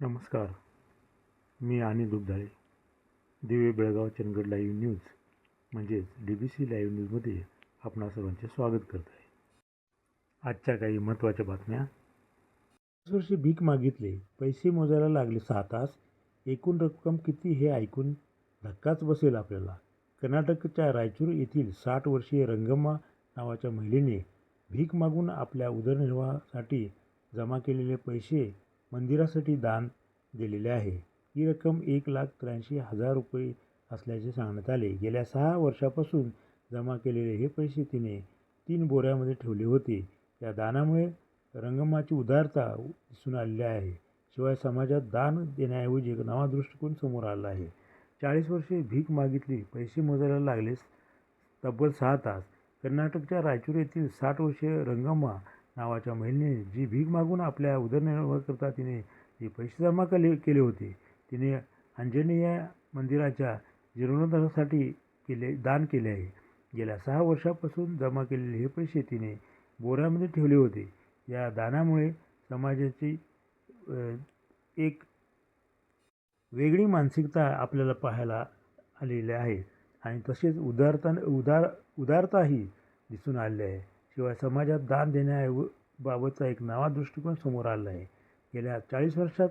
नमस्कार. मी आणि Dugdhale Dive Belgaum Chandgad live news म्हणजेच डी बी सी लाईव्ह न्यूजमध्ये आपणा सर्वांचे स्वागत करत आहे. आजच्या काही महत्त्वाच्या बातम्या. वर्षी भीक मागितले पैसे मोजायला लागले सहा तास एकूण रक्कम किती हे ऐकून धक्काच बसेल आपल्याला. कर्नाटकच्या रायचूर येथील साठ वर्षीय रंगम्मा नावाच्या महिलेने भीक मागून आपल्या उदरनिर्वाहासाठी जमा केलेले पैसे मंदिरासाठी दान दिलेले आहे. ही रक्कम एक लाख त्र्याऐंशी हजार रुपये असल्याचे सांगण्यात आले. गेल्या सहा वर्षापासून जमा केलेले हे पैसे तिने तीन बोऱ्यामध्ये ठेवले होते. या दानामुळे रंगम्माची उदारता दिसून आलेली आहे. शिवाय समाजात दान देण्याऐवजी एक नवा दृष्टिकोन समोर आला आहे. चाळीस वर्षे भीक मागितली पैसे मोजायला लागले तब्बल सहा तास. कर्नाटकच्या रायचूर येथील साठ वर्षीय रंगम्मा नावाच्या महिलेने जी भीक मागून आपल्या उदरनिर्वाहाकरता तिने जे पैसे जमा केले केले होते तिने अंजनेय मंदिराच्या जीर्णोद्धारासाठी केले दान केले आहे. गेल्या सहा वर्षापासून जमा केलेले हे पैसे तिने बोऱ्यामध्ये ठेवले होते. या दानामुळे समाजाची एक वेगळी मानसिकता आपल्याला पाहायला आलेली आहे. आणि तसेच उदारता उदार उदारताही दिसून आलेली आहे. किंवा समाजात दान देण्याऐव बाबतचा एक नवा दृष्टिकोन समोर आला आहे. गेल्या चाळीस वर्षात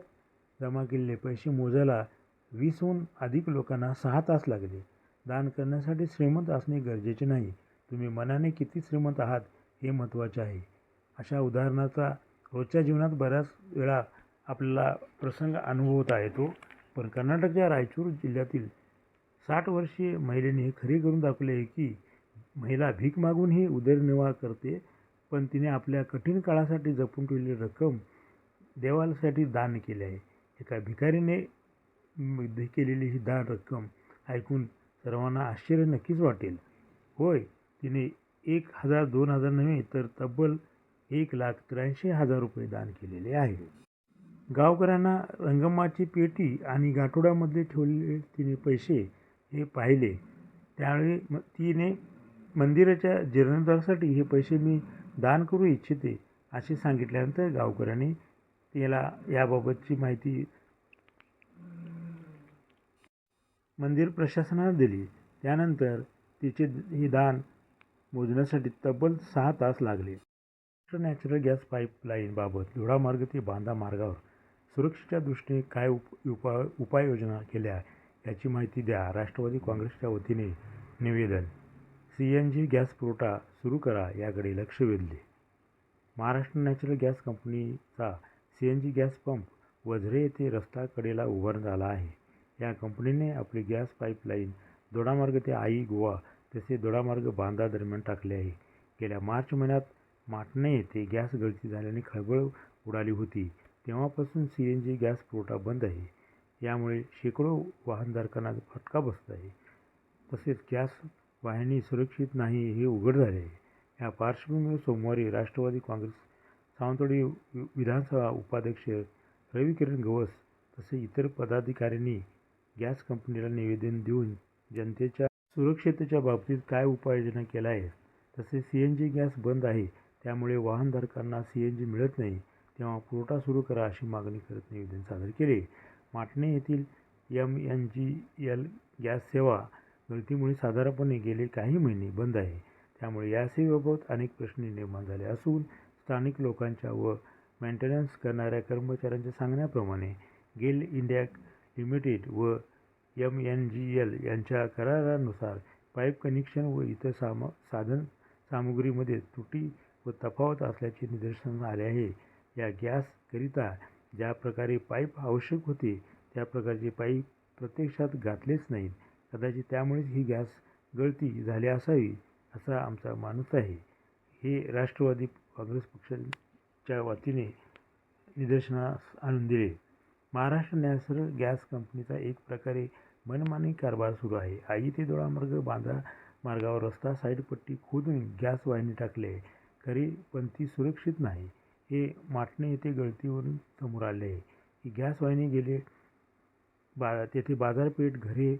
जमा केलेले पैसे मोजायला वीसहून अधिक लोकांना सहा तास लागले. दान करण्यासाठी श्रीमंत असणे गरजेचे नाही. तुम्ही मनाने किती श्रीमंत आहात हे महत्त्वाचे आहे. अशा उदाहरणाचा रोजच्या जीवनात बऱ्याच वेळा आपल्याला प्रसंग अनुभवता येतो. पण कर्नाटकच्या रायचूर जिल्ह्यातील साठ वर्षीय महिलेने हे खरे करून दाखवले आहे की महिला भीक मागूनही उदरनिर्वाह करते पण तिने आपल्या कठीण काळासाठी जपून ठेवलेली रक्कम देवासाठी दान केले आहे. एका भिकारीने केलेली ही दान रक्कम ऐकून सर्वांना आश्चर्य नक्कीच वाटेल. होय तिने एक हजार दोन हजार नव्हे तर तब्बल एक लाख त्र्याऐंशी हजार रुपये दान केलेले आहे. गावकऱ्यांना रंगम्माची पेटी आणि गाठोड्यामध्ये ठेवलेले तिने पैसे हे पाहिले. त्यावेळी तिने मंदिराच्या जीर्णोद्धारासाठी हे पैसे मी दान करू इच्छिते असे सांगितल्यानंतर गावकऱ्यांनी त्याला याबाबतची माहिती मंदिर प्रशासनाला दिली. त्यानंतर तिचे हे दान मोजण्यासाठी तब्बल सहा तास लागले. नॅचरल गॅस पाईपलाईनबाबत धुळामार्ग ते बांधा मार्गावर सुरक्षेच्या दृष्टीने काय उप उपाय उपाययोजना केल्या याची माहिती द्या. राष्ट्रवादी काँग्रेसच्या वतीने निवेदन. सी एन जी गॅस पुरवठा सुरू करा याकडे लक्ष वेधले. महाराष्ट्र नॅचरल गॅस कंपनीचा C N G gas pump Wazare येथे रस्ता कडेला उभारण्यात आला आहे. या कंपनीने आपली गॅस पाईपलाईन दोडामार्ग ते आई गोवा तसे दोडामार्ग बांधा दरम्यान टाकले आहे. गेल्या मार्च महिन्यात माटणे येथे गॅस गळती झाल्याने खळबळ उडाली होती. तेव्हापासून सी एन जी गॅस पुरवठा बंद आहे. यामुळे शेकडो वाहनधारकांना फटका बसत आहे. तसेच गॅस वाहिनी सुरक्षित नाही हे उघड झाले. आहे या पार्श्वभूमीवर सोमवारी राष्ट्रवादी काँग्रेस सावंतवाडी विधानसभा उपाध्यक्ष रविकिरण गवस तसे इतर पदाधिकाऱ्यांनी गॅस कंपनीला निवेदन देऊन जनतेच्या सुरक्षिततेच्या बाबतीत काय उपाययोजना केल्या आहेत? तसे सी एन जी गॅस बंद आहे त्यामुळे वाहनधारकांना सी एन जी मिळत नाही तेव्हा पुरवठा सुरू करा अशी मागणी करत निवेदन सादर केले. माटणे येथील M N G L gas सेवा गळतीमुळे साधारणपणे गेले काही महिने बंद आहे. त्यामुळे या सेवेबाबत अनेक प्रश्न निर्माण झाले असून स्थानिक लोकांच्या व मेंटेनन्स करणाऱ्या कर्मचाऱ्यांच्या सांगण्याप्रमाणे गेल इंडिया लिमिटेड व एम एन जी एल यांच्या करारानुसार पाईप कनेक्शन व इतर साम साधन सामुग्रीमध्ये तुटी व तफावत असल्याचे निदर्शन आले आहे. या गॅसकरिता ज्या प्रकारे पाईप आवश्यक होते त्या प्रकारचे पाईप प्रत्यक्षात घातलेच नाहीत. कदाचित त्यामुळेच ही गॅस गळती झाली असावी असा आमचा मानस आहे. हे राष्ट्रवादी काँग्रेस पक्षाच्या वतीने निदर्शनास आणून दिले. महाराष्ट्र नॅचरल गॅस कंपनीचा एक प्रकारे मनमानी कारभार सुरू आहे. आई ते दोळामार्ग बांधा मार्गावर रस्ता साईडपट्टी खोदून गॅस वाहिनी टाकले. आहे खरी पण ती सुरक्षित नाही. हे माटणे येथे गळतीवरून समोर आले. आहे ही गॅस वाहिनी गेले बा तेथे बाजारपेठ घरे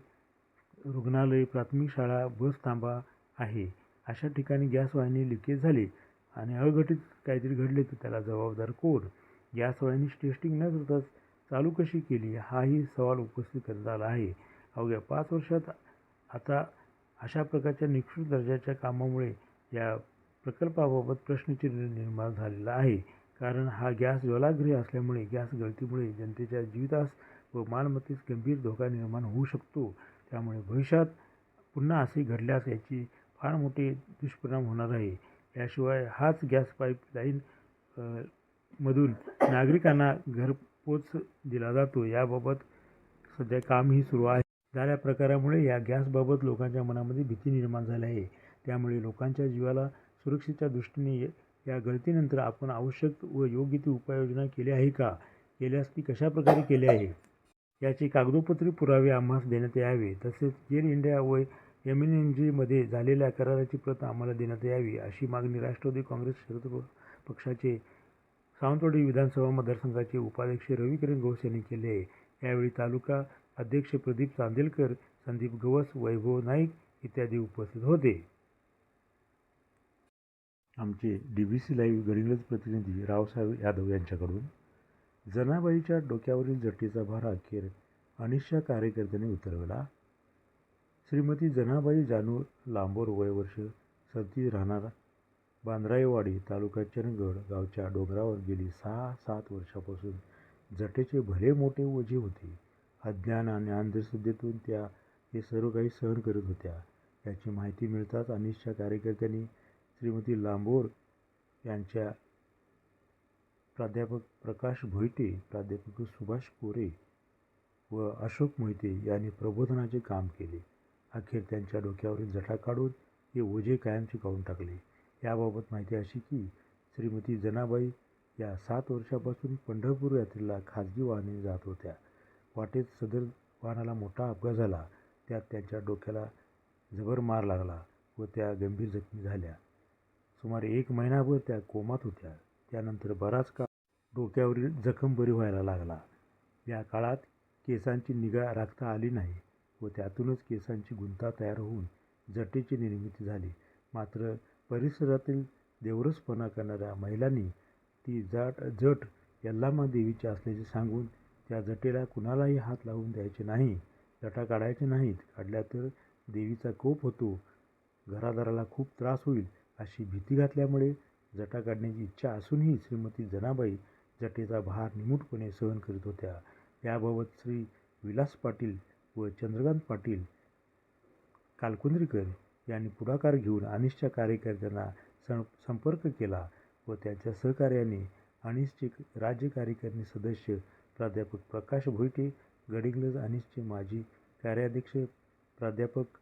रुग्णालय प्राथमिक शाळा बस थांबा आहे. अशा ठिकाणी गॅस वाहिनी लिकेज झाली आणि अघटित काहीतरी घडले तर त्याला जबाबदार कोण? गॅस वाहिनी टेस्टिंग न करताच चालू कशी केली? हाही सवाल उपस्थित करण्यात आला आहे. अवघ्या पाच वर्षात आता अशा प्रकारच्या निकृष्ट दर्जाच्या कामामुळे या प्रकल्पाबाबत प्रश्नचिन्ह निर्माण झालेला आहे. कारण हा गॅस ज्वालागृह असल्यामुळे गॅस गळतीमुळे जनतेच्या जीवितास व मालमत्तेस गंभीर धोका निर्माण होऊ शकतो. त्यामुळे भविष्यात पुन्हा असे घडल्यास याची फार मोठे दुष्परिणाम होणार आहे. याशिवाय हाच गॅस पाईपलाईन मधून नागरिकांना घरपोच दिला जातो. याबाबत सध्या कामही सुरू आहे. झाल्या प्रकारामुळे या गॅसबाबत लोकांच्या मनामध्ये भीती निर्माण झाली आहे. त्यामुळे लोकांच्या जीवाला सुरक्षेच्या दृष्टीने या गळतीनंतर आपण आवश्यक व योग्य ती उपाययोजना केली आहे का? केल्यास ती कशा प्रकारे केली आहे याचे कागदोपत्री पुरावे आम्हास देण्यात यावे. तसेच एअर इंडिया व एम एन एन जीमध्ये झालेल्या कराराची प्रत आम्हाला देण्यात यावी अशी मागणी राष्ट्रवादी काँग्रेस शरद पक्षाचे सावंतवाडी विधानसभा मतदारसंघाचे उपाध्यक्ष रविकिरण घोष यांनी केले आहे. यावेळी तालुका अध्यक्ष प्रदीप चांदेलकर संदीप गवस वैभव नाईक इत्यादी उपस्थित होते. आमचे D B C live Gadhinglaj प्रतिनिधी रावसाहेब यादव यांच्याकडून जनाबाईच्या डोक्यावरील जटीचा भार अखेर अनिशा कार्यकर्त्यांनी उतरवला. श्रीमती जनाबाई जानू लांबोर वय वर्ष सदतीस राहणार बांद्राईवाडी तालुका चरणगड गावच्या डोंगरावर गेली सहा सात वर्षापासून जटेचे भले मोठे ओझे होते. अज्ञान आणि अंधश्रद्धेतून त्या हे सर्व काही सहन करत होत्या. याची माहिती मिळताच अनिशच्या कार्यकर्त्यांनी श्रीमती लांबोर यांच्या प्राध्यापक प्रकाश भोईटे प्राध्यापक सुभाष कोरे व अशोक मोहिते यांनी प्रबोधनाचे काम केले. अखेर त्यांच्या डोक्यावरील जटा काढून हे ओझे कायमचे काढून टाकले. याबाबत माहिती अशी की श्रीमती जनाबाई या सात वर्षापासून पंढरपूर यात्रेला खाजगी वाहने जात होत्या. वाटेत सदर वाहनाला मोठा अपघात झाला. त्यात त्यांच्या डोक्याला जबर मार लागला व त्या गंभीर जखमी झाल्या. सुमारे एक महिनाभर त्या कोमात होत्या. त्यानंतर बराच काळ डोक्यावरील जखम बरी व्हायला लागला. या काळात केसांची निगा राखता आली नाही व त्यातूनच केसांची गुंता तयार होऊन जटेची निर्मिती झाली. मात्र परिसरातील देवरसपणा करणाऱ्या महिलांनी ती जाट जट यल्लामा देवीची असल्याचे सांगून त्या जटेला कुणालाही हात लावून द्यायचे नाही जटा काढायचे नाहीत. काढल्या तर देवीचा कोप होतो. घरादाराला खूप त्रास होईल अशी भीती घातल्यामुळे जटा काढण्याची इच्छा असूनही श्रीमती जनाबाई जटेचा भार निमूटपणे सहन करीत होत्या. याबाबत श्री विलास पाटील व चंद्रकांत पाटील कालकुंद्रीकर यांनी पुढाकार घेऊन अनिशच्या कार्यकर्त्यांना सं संपर्क केला व त्यांच्या सहकार्याने अनिशचे राज्य कार्यकारिणी सदस्य प्राध्यापक प्रकाश भोईटे गडिंग्लज अनिशचे माजी कार्याध्यक्ष प्राध्यापक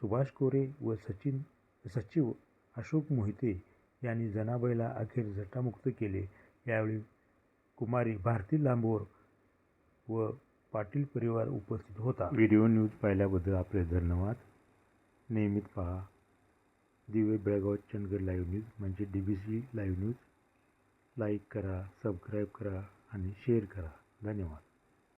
सुभाष कोरे व सचिन सचिव अशोक मोहिते यांनी जनाबाईला अखेर झटामुक्त केले. यावेळी कुमारी भारती लांबोर व पाटील परिवार उपस्थित होता. व्हिडिओ न्यूज पाहिल्याबद्दल आपले धन्यवाद. नियमित पहा दिवे बेळगाव चंदगड लाईव्ह न्यूज म्हणजे D B C live news. Like करा सबस्क्राईब करा आणि शेअर करा. धन्यवाद.